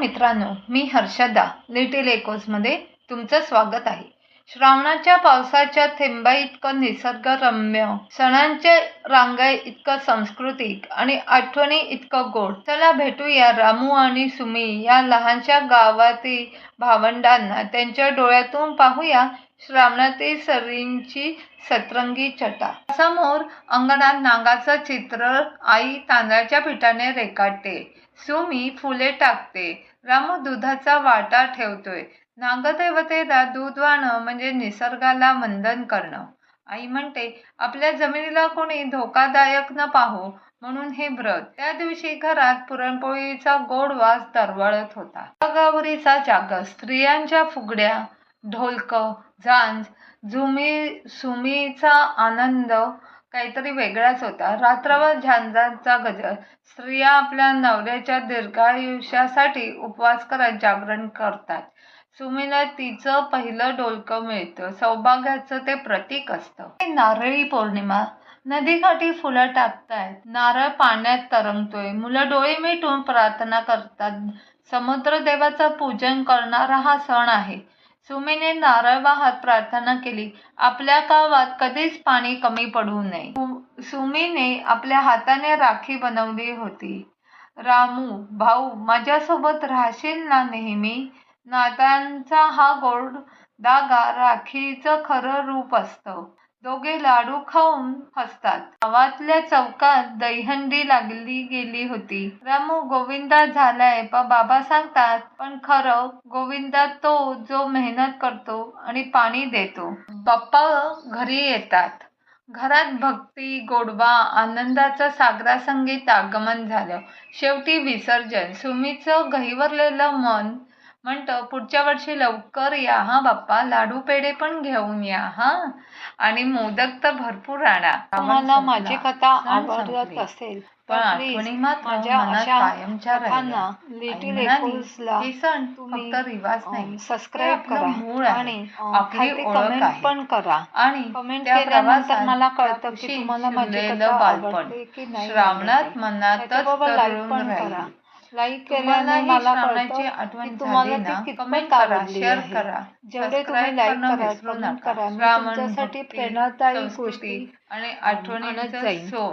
मित्रांनो मी हर्षदा लिटिल एकोजमध्ये तुमचं स्वागत आहे. श्रावणाच्या पावसाच्या थेंबा इतकं निसर्गरम्य सणांच्या रांगा इतकं सांस्कृतिक आणि आठवणी इतकं गोड. चला भेटूया रामू आणि सुमी या लहानशा गावातील भावंडांना. त्यांच्या डोळ्यातून पाहूया श्रावणातील सरींची सतरंगी छटा समोर अंगणात नागाचं चित्र आई तांदळाच्या पिठाने रेखाटते. सुमी फुले टाकते. रामू दुधाचा वाटा ठेवतोय. नांगदैवतेला दूध वाहणं म्हणजे निसर्गाला वंदन करणं. आई म्हणते आपल्या जमिनीला कोणी धोकादायक न पाहो म्हणून हे व्रत. त्या दिवशी घरात पुरणपोळीचा गोड वास दरवळत होता. गौरीचा जागर स्त्रियांच्या फुगड्या ढोलक झांज झुमी सुमीचा आनंद काहीतरी वेगळाच होता. रात्रभर झांजांचा गजर स्त्रिया आपल्या नवऱ्याच्या दीर्घायुष्यासाठी उपवास करत जागरण करतात. सुमीला तिचं पहिलं डोलकं मिळतं. सौभाग्याचं ते प्रतीक असतं. नारळी पौर्णिमा. नदीकाठी फुलं टाकतायत. नारळ पाण्यात तरंगतोय. मुलं डोळे मिटून प्रार्थना करतात. समुद्र देवाचं पूजन करणारा हा सण आहे. सुमीने नारळ वाहत प्रार्थना केली. आपल्या गावात कधीच पाणी कमी पडू नये. सुमीने आपल्या हाताने राखी बनवली होती. रामू भाऊ माझ्यासोबत राहशील ना नेहमी? नात्यांचा हा गोड धागा राखीचं खरं रूप असतं. दोघे लाडू खाऊन हसतात. गावातल्या चौकात दहीहंडी लागली गेली होती. रामू गोविंदा झालाय पण बाबा सांगतात पण खरं गोविंदा तो जो मेहनत करतो आणि पाणी देतो. बाप्पा घरी येतात. घरात भक्ती गोडवा आनंदाचं सागरासंगीत आगमन झालं. शेवटी विसर्जन. सुमीचं गहिवरलेलं मन म्हणतं पुढच्या वर्षी लवकर या हा बाप्पा लाडू पेढे पण घेऊन या हा आणि मोदक तर भरपूर आणा तुम्हाला माझी कथा आवडत. असेल पण आठवणी माझ्या कायमच्या राहिल्या. लिटिल सण फक्त रिवाज नाही सबस्क्राईब करा मूळ. आणि आपली ओळख. पण करा आणि कमेंट त्या केल्यानंतर प्रवासात मला त्या कळतं की खुशी तुम्हाला माझी शिरलेलं कथा बालपण आवडते की नाही श्रावणात. मनातच तरुण राहील. लाईक केल्याने मला कळतं आठवण तुम्हाला ती कितपत करा आवडली शेअर आहे. करा. जेवढे तुम्ही लाईक करा कमेंट करा. मी तुमच्यासाठी प्रेरणादायी गोष्टी आणि आणत आठवणींचं जाईन. सोन